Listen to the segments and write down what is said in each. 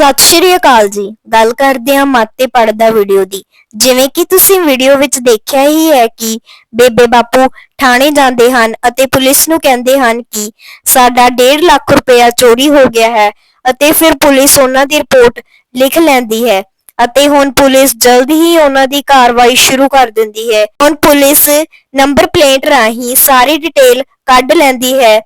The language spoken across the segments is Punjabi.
ਸਤਿ ਸ਼੍ਰੀ ਅਕਾਲ ਜੀ। ਗੱਲ ਕਰਦੇ ਹਾਂ ਮਾਤੇ ਪੜਦਾ ਵੀਡੀਓ ਦੀ। ਜਿਵੇਂ ਕਿ ਤੁਸੀਂ ਵੀਡੀਓ ਵਿੱਚ ਦੇਖਿਆ ਹੀ ਹੈ ਕਿ ਬੇਬੇ ਬਾਪੂ ਥਾਣੇ ਜਾਂਦੇ ਹਨ ਅਤੇ ਪੁਲਿਸ ਨੂੰ ਕਹਿੰਦੇ ਹਨ ਕਿ ਸਾਡਾ 1.5 ਲੱਖ ਰੁਪਇਆ ਚੋਰੀ ਹੋ ਗਿਆ ਹੈ ਅਤੇ ਫਿਰ ਪੁਲਿਸ ਉਹਨਾਂ ਦੀ ਰਿਪੋਰਟ ਲਿਖ ਲੈਂਦੀ ਹੈ ਅਤੇ ਹੁਣ ਪੁਲਿਸ ਜਲਦ ਹੀ ਉਹਨਾਂ ਦੀ ਕਾਰਵਾਈ ਸ਼ੁਰੂ ਕਰ ਦਿੰਦੀ ਹੈ। ਹੁਣ ਪੁਲਿਸ ਨੰਬਰ ਪਲੇਟ ਰਾਹੀਂ ਸਾਰੀ ਡਿਟੇਲ ਕੱਢ ਲੈਂਦੀ ਹੈ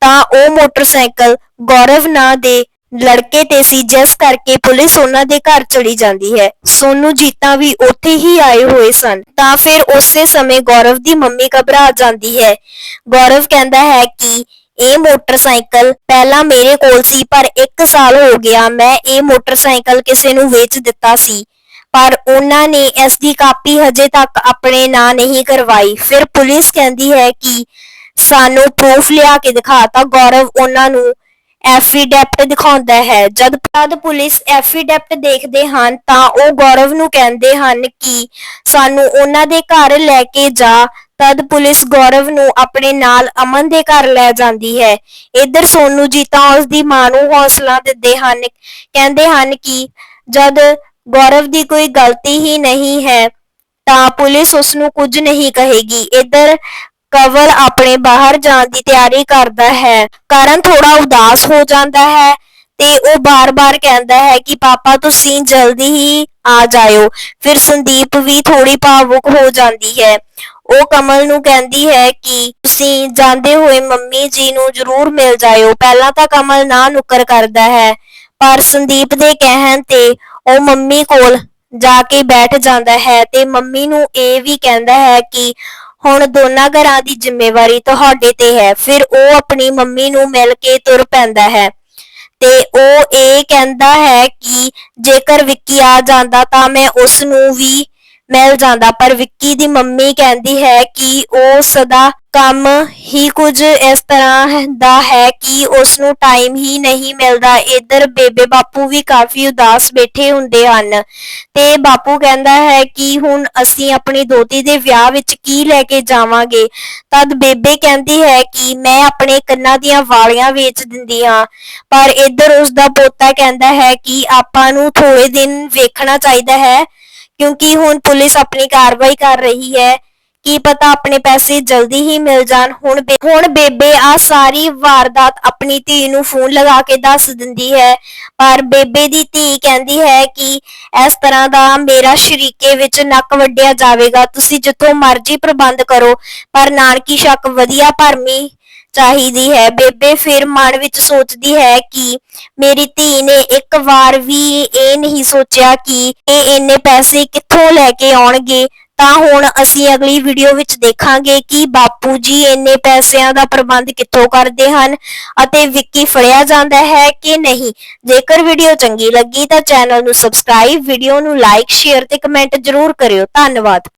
ਤਾਂ ਉਹ ਮੋਟਰਸਾਈਕਲ ਗੌਰਵ ਨਾਂ ਦੇ ਲੜਕੇ ਤੇ ਸੀ, ਜਿਸ ਕਰਕੇ ਪੁਲਿਸ ਉਹਨਾਂ ਦੇ ਘਰ ਚੜੀ ਜਾਂਦੀ ਹੈ। ਸੋਨੂ ਜੀਤਾ ਵੀ ਉੱਥੇ ਹੀ ਆਏ ਹੋਏ ਸਨ। ਤਾਂ ਫਿਰ ਉਸੇ ਸਮੇਂ ਗੌਰਵ ਦੀ ਮੰਮੀ ਘਬਰਾ ਜਾਂਦੀ ਹੈ। ਗੌਰਵ ਕਹਿੰਦਾ ਹੈ ਕਿ ਇਹ ਮੋਟਰਸਾਈਕਲ ਪਹਿਲਾਂ ਮੇਰੇ ਕੋਲ ਸੀ, ਪਰ 1 ਸਾਲ ਹੋ ਗਿਆ ਮੈਂ ਇਹ ਮੋਟਰਸਾਈਕਲ ਕਿਸੇ ਨੂੰ ਵੇਚ ਦਿੱਤਾ ਸੀ। ਪਰ ਉਹਨਾਂ ਨੇ ਇਸ ਦੀ ਕਾਪੀ ਹਜੇ ਤੱਕ ਆਪਣੇ ਨਾਂ ਨਹੀਂ ਕਰਵਾਈ। ਫਿਰ ਪੁਲਿਸ ਕਹਿੰਦੀ ਹੈ ਕਿ ਸਾਨੂੰ ਪ੍ਰੂਫ ਲਿਆ ਕੇ ਦਿਖਾ, ਤਾਂ ਗੌਰਵ ਉਹਨਾਂ ਨੂੰ ਐਫੀਡੈਪਟ ਦਿਖਾਉਂਦਾ ਹੈ। ਜਦ ਤਦ ਪੁਲਿਸ ਐਫੀਡੈਪਟ ਦੇਖਦੇ ਹਨ, ਤਾਂ ਉਹ ਗੌਰਵ ਨੂੰ ਕਹਿੰਦੇ ਹਨ ਕਿ ਸਾਨੂੰ ਉਹਨਾਂ ਦੇ ਘਰ ਲੈ ਕੇ ਜਾ। ਤਦ ਪੁਲਿਸ ਗੌਰਵ ਨੂੰ ਆਪਣੇ ਨਾਲ ਅਮਨ ਦੇ ਘਰ ਲੈ ਜਾਂਦੀ ਹੈ। ਇੱਧਰ ਸੋਨੂ ਜੀ ਤਾਂ ਉਸ ਦੀ ਮਾਂ ਨੂੰ ਹੌਸਲਾ ਦਿੰਦੇ ਹਨ। ਕਹਿੰਦੇ ਹਨ ਕਿ ਜਦ ਗੌਰਵ ਦੀ ਕੋਈ ਗਲਤੀ ਹੀ ਨਹੀਂ ਹੈ, ਤਾਂ ਪੁਲਿਸ ਉਸ ਨੂੰ ਕੁਝ ਨਹੀਂ ਕਹੇਗੀ। ਇਧਰ ਕਵਲ ਆਪਣੇ ਬਾਹਰ ਜਾਣ ਦੀ ਤਿਆਰੀ ਕਰਦਾ ਹੈ। ਕਰਨ ਥੋੜਾ ਉਦਾਸ ਹੋ ਜਾਂਦਾ ਹੈ ਤੇ ਉਹ ਬਾਰ-ਬਾਰ ਕਹਿੰਦਾ ਹੈ ਕਿ, ਪਾਪਾ, ਤੁਸੀਂ ਜਲਦੀ ਹੀ ਆ ਜਾਇਓ। ਫਿਰ ਸੰਦੀਪ ਵੀ ਥੋੜੀ ਭਾਵੁਕ ਹੋ ਜਾਂਦੀ ਹੈ। ਉਹ ਕਮਲ ਨੂੰ ਕਹਿੰਦੀ ਹੈ ਕਿ, ਤੁਸੀਂ ਜਾਂਦੇ ਹੋਏ ਮੰਮੀ ਜੀ ਨੂੰ ਜ਼ਰੂਰ ਮਿਲ ਜਾਇਓ। ਪਹਿਲਾਂ ਤਾਂ ਕਮਲ ਨਾ ਨੁੱਕਰ ਕਰਦਾ ਹੈ। ਪਰ ਸੰਦੀਪ ਦੇ ਕਹਿਣ ਤੇ ਉਹ ਮੰਮੀ ਕੋਲ ਜਾ ਕੇ ਬੈਠ ਜਾਂਦਾ ਹੈ ਤੇ ਮੰਮੀ ਨੂੰ ਇਹ ਵੀ ਕਹਿੰਦਾ ਹੈ ਕਿ ਹੁਣ ਦੋਨਾਂ ਘਰਾਂ ਦੀ ਜ਼ਿੰਮੇਵਾਰੀ ਤੁਹਾਡੇ ਤੇ ਹੈ। ਫਿਰ ਉਹ ਆਪਣੀ ਮੰਮੀ ਨੂੰ ਮਿਲ ਕੇ ਤੁਰ ਪੈਂਦਾ ਹੈ। ਤੇ ਉਹ ਇਹ ਕਹਿੰਦਾ ਹੈ ਕਿ ਜੇਕਰ ਵਿੱਕੀ ਆ ਜਾਂਦਾ ਤਾਂ ਮੈਂ ਉਸ ਨੂੰ ਵੀ ਮਿਲ ਜਾਂਦਾ। ਪਰ ਵਿੱਕੀ ਦੀ ਮੰਮੀ ਕਹਿੰਦੀ ਹੈ ਕਿ ਉਹ ਸਦਾ ਕੰਮ ਹੀ ਕੁਝ ਇਸ ਤਰ੍ਹਾਂ ਦਾ ਹੈ ਕਿ ਉਸ ਨੂੰ ਟਾਈਮ ਹੀ ਨਹੀਂ ਮਿਲਦਾ। ਇੱਧਰ ਬੇਬੇ ਬਾਪੂ ਵੀ ਕਾਫੀ ਉਦਾਸ ਬੈਠੇ ਹੁੰਦੇ ਹਨ। ਤੇ ਬਾਪੂ ਕਹਿੰਦਾ ਹੈ ਕਿ ਹੁਣ ਅਸੀਂ ਆਪਣੀ ਦੋਤੀ ਦੇ ਵਿਆਹ ਵਿੱਚ ਕੀ ਲੈ ਕੇ ਜਾਵਾਂਗੇ? ਤਦ ਬੇਬੇ ਕਹਿੰਦੀ ਹੈ ਕਿ ਮੈਂ ਆਪਣੇ ਕੰਨਾਂ ਦੀਆਂ ਵਾਲੀਆਂ ਵੇਚ ਦਿੰਦੀ ਹਾਂ। ਪਰ ਇੱਧਰ ਉਸ ਦਾ ਪੋਤਾ ਕਹਿੰਦਾ ਹੈ ਕਿ ਆਪਾਂ ਨੂੰ ਥੋੜੇ ਦਿਨ ਵੇਖਣਾ ਚਾਹੀਦਾ ਹੈ। ਕਿਉਂਕਿ ਹੁਣ ਪੁਲਿਸ ਆਪਣੀ ਕਾਰਵਾਈ ਕਰ ਰਹੀ ਹੈ। ਕੀ ਪਤਾ ਆਪਣੇ ਪੈਸੇ ਜਲਦੀ ਹੀ ਮਿਲ ਜਾਣ। ਹੁਣ ਹੁਣ ਬੇਬੇ ਆ ਸਾਰੀ ਵਾਰਦਾਤ ਆਪਣੀ ਧੀ ਨੂੰ ਫੋਨ ਲਗਾ ਕੇ ਦੱਸ ਦਿੰਦੀ ਹੈ। ਪਰ ਬੇਬੇ ਦੀ ਧੀ ਕਹਿੰਦੀ ਹੈ ਕਿ ਇਸ ਤਰ੍ਹਾਂ ਦਾ ਮੇਰਾ ਸ਼ਰੀਕੇ ਵਿੱਚ ਨੱਕ ਵੱਢਿਆ ਜਾਵੇਗਾ। ਤੁਸੀਂ ਜਿੱਥੋਂ ਮਰਜ਼ੀ ਪ੍ਰਬੰਧ ਕਰੋ। ਪਰ ਨਾਨਕੀ ਸ਼ੱਕ ਵਧੀਆ ਭਰਮੀ ਚਾਹੀਦੀ ਹੈ। ਬੇਬੇ ਫਿਰ ਮਨ ਵਿੱਚ ਸੋਚਦੀ ਹੈ ਕਿ ਮੇਰੀ ਧੀ ਨੇ ਇੱਕ ਵਾਰ ਵੀ ਇਹ ਨਹੀਂ ਸੋਚਿਆ ਕਿ ਇਹ ਇੰਨੇ ਪੈਸੇ ਕਿੱਥੋਂ ਲੈ ਕੇ ਆਉਣਗੇ। ਤਾਂ ਹੁਣ ਅਸੀਂ ਅਗਲੀ ਵੀਡੀਓ ਵਿੱਚ ਦੇਖਾਂਗੇ ਕਿ ਬਾਪੂ ਜੀ ਇੰਨੇ ਪੈਸਿਆਂ ਦਾ ਪ੍ਰਬੰਧ ਕਿੱਥੋਂ ਕਰਦੇ ਹਨ ਅਤੇ ਵਿੱਕੀ ਫੜਿਆ ਜਾਂਦਾ ਹੈ ਕਿ ਨਹੀਂ। ਜੇਕਰ ਵੀਡੀਓ ਚੰਗੀ ਲੱਗੀ ਤਾਂ ਚੈਨਲ ਨੂੰ ਸਬਸਕ੍ਰਾਈਬ ਵੀਡੀਓ ਨੂੰ ਲਾਈਕ ਸ਼ੇਅਰ ਤੇ ਕਮੈਂਟ ਜ਼ਰੂਰ ਕਰਿਓ। ਧੰਨਵਾਦ।